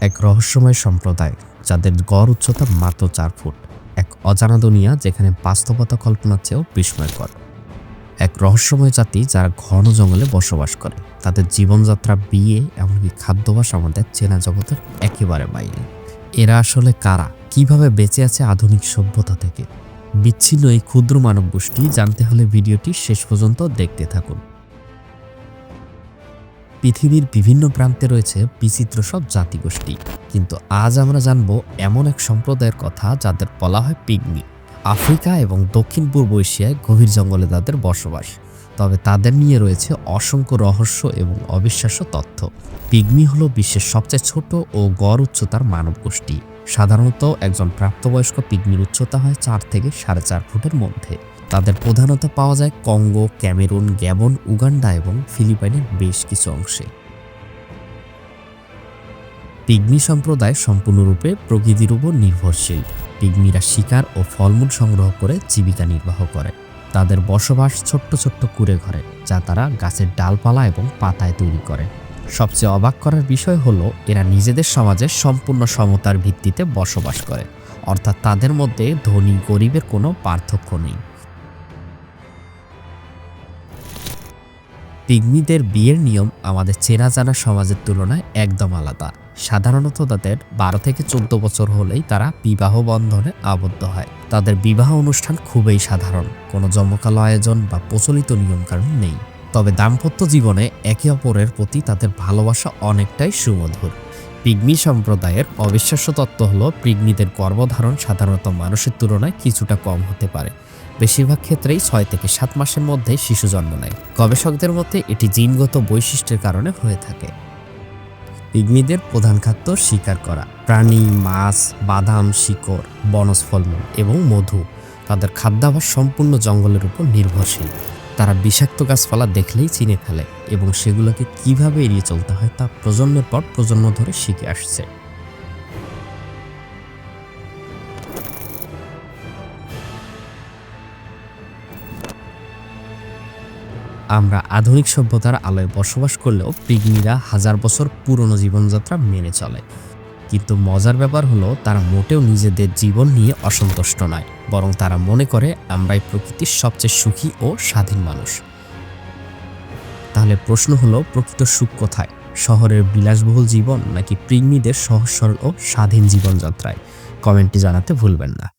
এক রহস্যময় সম্প্রদায় যাদের গড় উচ্চতা মাত্র চার ফুট, এক অজানা দুনিয়া যেখানে বাস্তবতা কল্পনার চেয়েও বিস্ময়কর। এক রহস্যময় জাতি যারা ঘন জঙ্গলে বসবাস করে, তাদের জীবনযাত্রা, বিয়ে, এমনকি খাদ্যাভ্যাস আমাদের চেনা জগতের একেবারে বাইরে। এরা আসলে কারা? কীভাবে বেঁচে আছে আধুনিক সভ্যতা থেকে? বিচ্ছিন্ন এই ক্ষুদ্র মানব গোষ্ঠী জানতে হলে ভিডিওটি শেষ পর্যন্ত দেখতে থাকুন। পৃথিবীর বিভিন্ন প্রান্তে রয়েছে বিচিত্র সব জাতিগোষ্ঠী। কিন্তু আজ আমরা জানব এমন এক সম্প্রদায়ের কথা যাদের বলা হয় পিগমি। আফ্রিকা এবং দক্ষিণ পূর্ব এশিয়ায় গভীর জঙ্গলে তাদের বসবাস। তবে তাদের নিয়ে রয়েছে অসংখ্য রহস্য এবং অবিশ্বাস্য তথ্য। পিগমি হলো বিশ্বের সবচেয়ে ছোট ও গড় উচ্চতার মানব গোষ্ঠী সাধারণত একজন প্রাপ্তবয়স্ক পিগমির উচ্চতা হয় চার থেকে সাড়ে চার ফুটের মধ্যে। তাদের প্রধানত পাওয়া যায় কঙ্গো, ক্যামেরুন, গ্যাবন, উগান্ডা এবং ফিলিপাইনের বেশ কিছু অংশে। পিগমি সম্প্রদায় সম্পূর্ণরূপে প্রকৃতির উপর নির্ভরশীল। পিগমিরা শিকার ও ফলমূল সংগ্রহ করে জীবিকা নির্বাহ করে। তাদের বসবাস ছোট্ট ছোট্ট কুড়ে ঘরে, যা তারা গাছের ডালপালা এবং পাতায় তৈরি করে। সবচেয়ে অবাক করার বিষয় হলো, এরা নিজেদের সমাজে সম্পূর্ণ সমতার ভিত্তিতে বসবাস করে। অর্থাৎ তাদের মধ্যে ধনী, গরিবের কোনো পার্থক্য নেই। পিগমিদের বিয়ের নিয়ম আমাদের চেনা জানা সমাজের তুলনায় একদম আলাদা। সাধারণত তাদের বারো থেকে চোদ্দ বছর হলেই তারা বিবাহ বন্ধনে আবদ্ধ হয়। তাদের বিবাহ অনুষ্ঠান খুবই সাধারণ। কোনো জমকালো আয়োজন বা প্রচলিত নিয়মকানুন নেই। তবে দাম্পত্য জীবনে একে অপরের প্রতি তাদের ভালোবাসা অনেকটাই সুমধুর। পিগমি সম্প্রদায়ের অবিশ্বাস্য তত্ত্ব হলো, পিগমিদের গর্ভধারণ সাধারণত মানুষের তুলনায় কিছুটা কম হতে পারে। বেশিরভাগ ক্ষেত্রেই ছয় থেকে সাত মাসের মধ্যে শিশু জন্ম নেয়। গবেষকদের মতে এটি জিনগত বৈশিষ্ট্যের কারণে হয়ে থাকে। পিগমিদের প্রধান খাদ্য শিকার করা। প্রাণী, মাছ, বাদাম, শিকড়, বনজ ফলমূল এবং মধু তাদের খাদ্যাভাস সম্পূর্ণ জঙ্গলের উপর নির্ভরশীল। তারা বিষাক্ত গাছপালা দেখলেই চিনে ফেলে এবং সেগুলোকে কীভাবে এড়িয়ে চলতে হয় তা প্রজন্মের পর প্রজন্ম ধরে শিখে আসছে। আমরা আধুনিক সভ্যতার আলোয় বসবাস করলেও পিগমিরা হাজার বছর পুরনো জীবনযাত্রা মেনে চলে। কিন্তু মজার ব্যাপার হলো, তারা মোটেও নিজেদের জীবন নিয়ে অসন্তুষ্ট নয়, বরং তারা মনে করে, আমরাই প্রকৃতির সবচেয়ে সুখী ও স্বাধীন মানুষ। তাহলে প্রশ্ন হলো, প্রকৃত সুখ কোথায়? শহরের বিলাসবহুল জীবন নাকি পিগমিদের সহজ সরল ও স্বাধীন জীবনযাত্রায়? কমেন্টটি জানাতে ভুলবেন না।